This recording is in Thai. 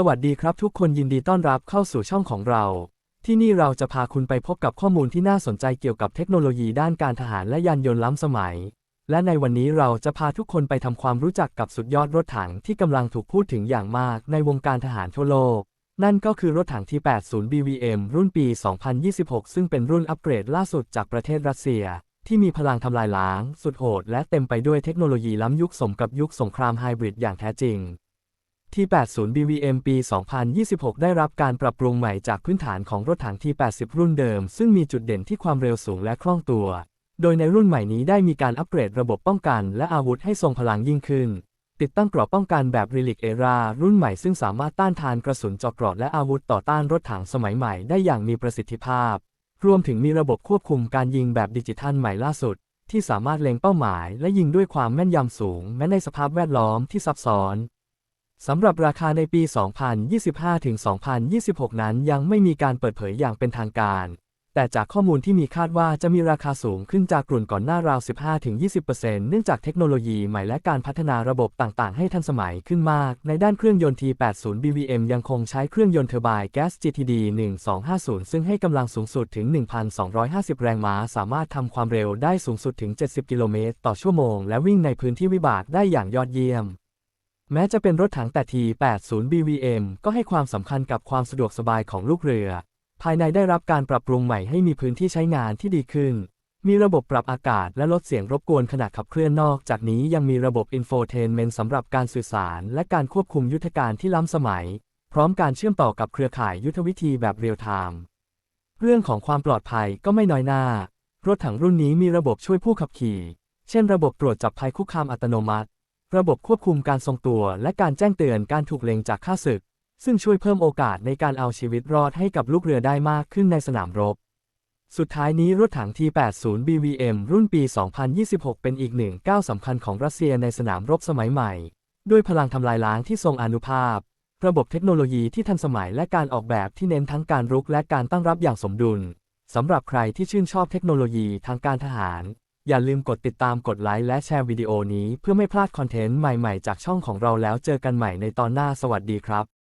สวัสดีครับทุกคนยินดีต้อนรับเข้าสู่ช่องของเรา ที่นี่เราจะพาคุณไปพบกับข้อมูลที่น่าสนใจเกี่ยวกับเทคโนโลยีด้านการทหารและยานยนต์ล้ำสมัย และในวันนี้เราจะพาทุกคนไปทำความรู้จักกับสุดยอดรถถังที่กำลังถูกพูดถึงอย่างมากในวงการทหารทั่วโลก นั่นก็คือรถถังที่ 80 BVM รุ่นปี 2026 ซึ่งเป็นรุ่นอัปเกรดล่าสุดจากประเทศรัสเซีย ที่มีพลังทำลายล้าง สุดโหดและเต็มไปด้วยเทคโนโลยีล้ำยุคสมกับยุคสงครามไฮบริดอย่างแท้จริง ที่ 80 BVM ปี 2026 ได้รับการปรับปรุงใหม่จากพื้นฐานของรถถังที่ 80 รุ่นเดิม ซึ่งมีจุดเด่นที่ความเร็วสูงและคล่องตัว โดยในรุ่นใหม่นี้ได้มีการอัปเกรดระบบป้องกัน และอาวุธให้ทรงพลังยิ่งขึ้น ติดตั้งเกราะป้องกันแบบ Relic Era รุ่นใหม่ซึ่งสามารถต้านทานกระสุนเจาะเกราะและอาวุธต่อต้านรถถังสมัยใหม่ได้อย่างมีประสิทธิภาพ รวมถึงมีระบบควบคุมการยิงแบบดิจิทัลใหม่ล่าสุด ที่สามารถเล็งเป้าหมาย และยิงด้วยความแม่นยำสูง แม้ในสภาพแวดล้อมที่ซับซ้อน สำหรับราคาในปี 2025-2026 นั้นยังไม่มีการเปิดเผยอย่างเป็นทางการ แต่จากข้อมูลที่มีคาดว่าจะมีราคาสูงขึ้นจากกลุ่นก่อนหน้าราว 15-20%เนื่องจากเทคโนโลยีใหม่และการพัฒนาระบบต่างๆ ให้ทันสมัยขึ้นมาก ในด้านเครื่องยนต์ T80 BVM ยังคงใช้เครื่องยนต์เทอร์ไบน์แก๊ส GTD 1250 ซึ่งให้กำลังสูงสุดถึง 1,250 แรงม้า สามารถทำความเร็วได้สูงสุดถึง 70 กิโลเมตรต่อชั่วโมง และวิ่งในพื้นที่วิบากได้อย่างยอดเยี่ยม แม้จะเป็นรถถังแต่ T80 BVM ก็ให้ความสำคัญกับความสะดวกสบายของลูกเรือ ภายในได้รับการปรับปรุงใหม่ให้มีพื้นที่ใช้งานที่ดีขึ้น มีระบบปรับอากาศและลดเสียงรบกวนขณะขับเคลื่อนนอกจากนี้ยังมีระบบอินโฟเทนเมนต์สำหรับการสื่อสารและการควบคุมยุทธการที่ล้ำสมัย พร้อมการเชื่อมต่อกับเครือข่ายยุทธวิธีแบบเรียลไทม์เรื่องของความปลอดภัยก็ไม่น้อยหน้า รถถังรุ่นนี้มีระบบช่วยผู้ขับขี่ เช่น ระบบตรวจจับภัยคุกคามอัตโนมัติ ระบบควบคุมการทรงตัว และการแจ้งเตือนการถูกเล็งจากข้าศึก ซึ่งช่วยเพิ่มโอกาสในการเอาชีวิตรอดให้กับลูกเรือได้มากขึ้นในสนามรบ สุดท้ายนี้รถถัง T80 BVM รุ่นปี 2026 เป็นอีกหนึ่งก้าวสำคัญของรัสเซียในสนามรบสมัยใหม่ ด้วยพลังทำลายล้างที่ทรงอนุภาพ ระบบเทคโนโลยีที่ทันสมัยและการออกแบบที่เน้นทั้งการรุกและการตั้งรับอย่างสมดุลสำหรับใครที่ชื่นชอบเทคโนโลยีทางการทหาร อย่าลืมกดติดตามกดไลค์และแชร์วิดีโอนี้เพื่อไม่พลาดคอนเทนต์ใหม่ๆ จากช่องของเราแล้วเจอกันใหม่ในตอนหน้าสวัสดีครับ